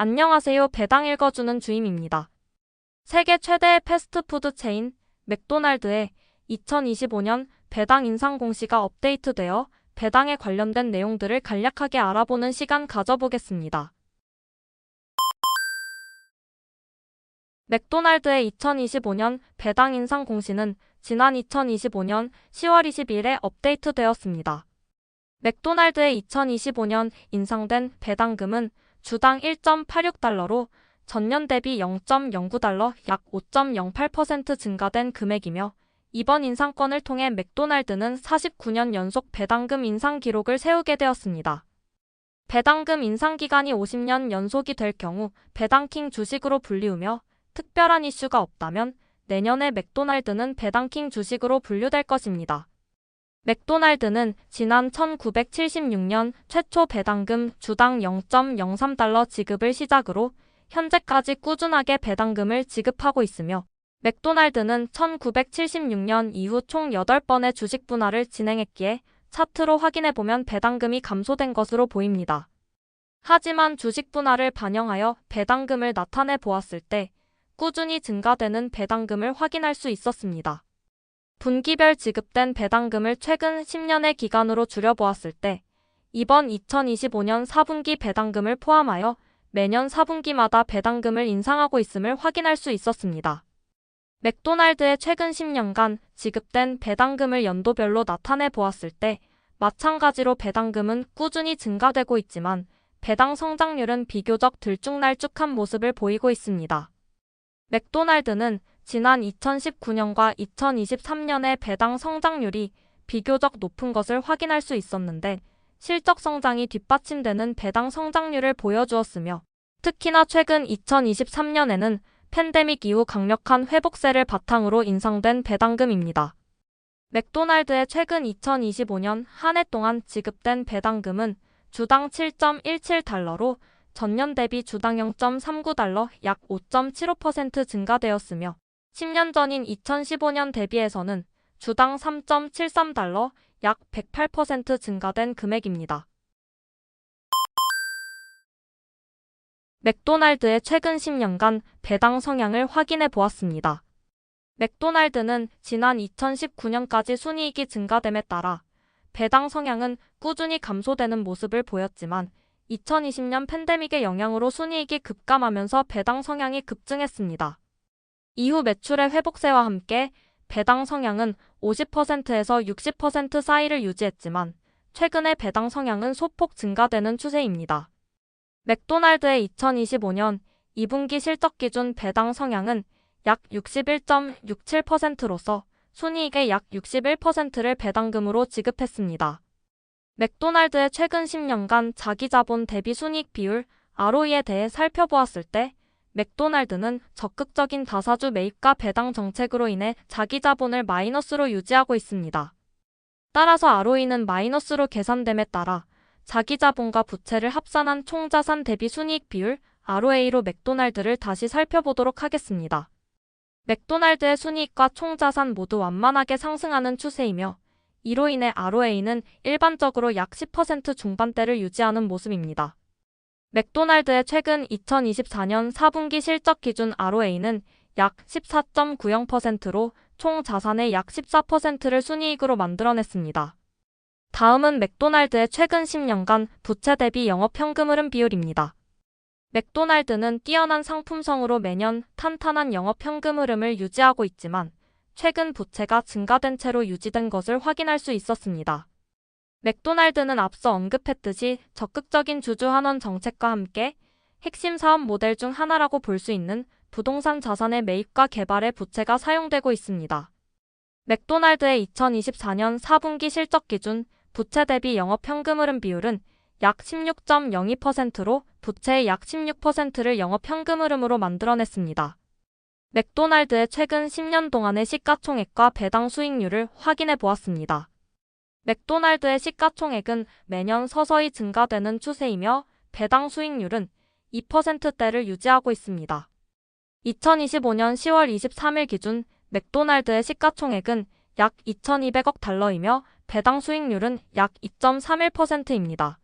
안녕하세요. 배당 읽어주는 주임입니다. 세계 최대의 패스트푸드 체인 맥도날드의 2025년 배당 인상 공시가 업데이트되어 배당에 관련된 내용들을 간략하게 알아보는 시간 가져보겠습니다. 맥도날드의 2025년 배당 인상 공시는 지난 2025년 10월 20일에 업데이트되었습니다. 맥도날드의 2025년 인상된 배당금은 주당 1.86달러로 전년 대비 0.09달러 약 5.08% 증가된 금액이며 이번 인상권을 통해 맥도날드는 49년 연속 배당금 인상 기록을 세우게 되었습니다. 배당금 인상 기간이 50년 연속이 될 경우 배당킹 주식으로 불리우며 특별한 이슈가 없다면 내년에 맥도날드는 배당킹 주식으로 분류될 것입니다. 맥도날드는 지난 1976년 최초 배당금 주당 0.03달러 지급을 시작으로 현재까지 꾸준하게 배당금을 지급하고 있으며 맥도날드는 1976년 이후 총 8번의 주식 분할을 진행했기에 차트로 확인해보면 배당금이 감소된 것으로 보입니다. 하지만 주식 분할을 반영하여 배당금을 나타내 보았을 때 꾸준히 증가되는 배당금을 확인할 수 있었습니다. 분기별 지급된 배당금을 최근 10년의 기간으로 줄여보았을 때 이번 2025년 4분기 배당금을 포함하여 매년 4분기마다 배당금을 인상하고 있음을 확인할 수 있었습니다. 맥도날드의 최근 10년간 지급된 배당금을 연도별로 나타내 보았을 때 마찬가지로 배당금은 꾸준히 증가되고 있지만 배당 성장률은 비교적 들쭉날쭉한 모습을 보이고 있습니다. 맥도날드는 지난 2019년과 2023년의 배당 성장률이 비교적 높은 것을 확인할 수 있었는데 실적 성장이 뒷받침되는 배당 성장률을 보여주었으며 특히나 최근 2023년에는 팬데믹 이후 강력한 회복세를 바탕으로 인상된 배당금입니다. 맥도날드의 최근 2025년 한 해 동안 지급된 배당금은 주당 7.17달러로 전년 대비 주당 0.39달러 약 5.75% 증가되었으며 10년 전인 2015년 대비해서는 주당 3.73달러 약 108% 증가된 금액입니다. 맥도날드의 최근 10년간 배당 성향을 확인해 보았습니다. 맥도날드는 지난 2019년까지 순이익이 증가됨에 따라 배당 성향은 꾸준히 감소되는 모습을 보였지만 2020년 팬데믹의 영향으로 순이익이 급감하면서 배당 성향이 급증했습니다. 이후 매출의 회복세와 함께 배당 성향은 50%에서 60% 사이를 유지했지만 최근에 배당 성향은 소폭 증가되는 추세입니다. 맥도날드의 2025년 2분기 실적 기준 배당 성향은 약 61.67%로서 순이익의 약 61%를 배당금으로 지급했습니다. 맥도날드의 최근 10년간 자기 자본 대비 순이익 비율 ROE에 대해 살펴보았을 때 맥도날드는 적극적인 다사주 매입과 배당 정책으로 인해 자기 자본을 마이너스로 유지하고 있습니다. 따라서 ROE는 마이너스로 계산됨에 따라 자기 자본과 부채를 합산한 총자산 대비 순이익 비율 ROA로 맥도날드를 다시 살펴보도록 하겠습니다. 맥도날드의 순이익과 총자산 모두 완만하게 상승하는 추세이며 이로 인해 ROA는 일반적으로 약 10% 중반대를 유지하는 모습입니다. 맥도날드의 최근 2024년 4분기 실적 기준 ROA는 약 14.90%로 총 자산의 약 14%를 순이익으로 만들어냈습니다. 다음은 맥도날드의 최근 10년간 부채 대비 영업 현금 흐름 비율입니다. 맥도날드는 뛰어난 상품성으로 매년 탄탄한 영업 현금 흐름을 유지하고 있지만 최근 부채가 증가된 채로 유지된 것을 확인할 수 있었습니다. 맥도날드는 앞서 언급했듯이 적극적인 주주 환원 정책과 함께 핵심 사업 모델 중 하나라고 볼 수 있는 부동산 자산의 매입과 개발에 부채가 사용되고 있습니다. 맥도날드의 2024년 4분기 실적 기준 부채 대비 영업 현금 흐름 비율은 약 16.02%로 부채의 약 16%를 영업 현금 흐름으로 만들어냈습니다. 맥도날드의 최근 10년 동안의 시가총액과 배당 수익률을 확인해 보았습니다. 맥도날드의 시가총액은 매년 서서히 증가되는 추세이며 배당 수익률은 2%대를 유지하고 있습니다. 2025년 10월 23일 기준 맥도날드의 시가총액은 약 2,200억 달러이며 배당 수익률은 약 2.31%입니다.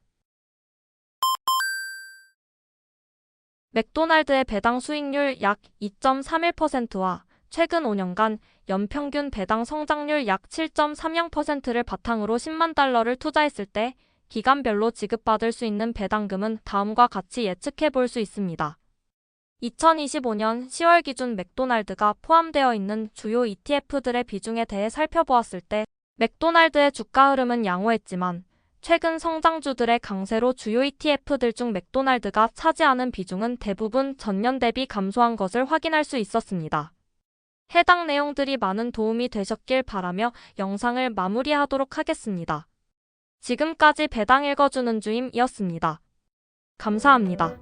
맥도날드의 배당 수익률 약 2.31%와 최근 5년간 연평균 배당 성장률 약 7.30%를 바탕으로 10만 달러를 투자했을 때 기간별로 지급받을 수 있는 배당금은 다음과 같이 예측해 볼 수 있습니다. 2025년 10월 기준 맥도날드가 포함되어 있는 주요 ETF들의 비중에 대해 살펴보았을 때 맥도날드의 주가 흐름은 양호했지만 최근 성장주들의 강세로 주요 ETF들 중 맥도날드가 차지하는 비중은 대부분 전년 대비 감소한 것을 확인할 수 있었습니다. 해당 내용들이 많은 도움이 되셨길 바라며 영상을 마무리하도록 하겠습니다. 지금까지 배당 읽어주는 주임이었습니다. 감사합니다.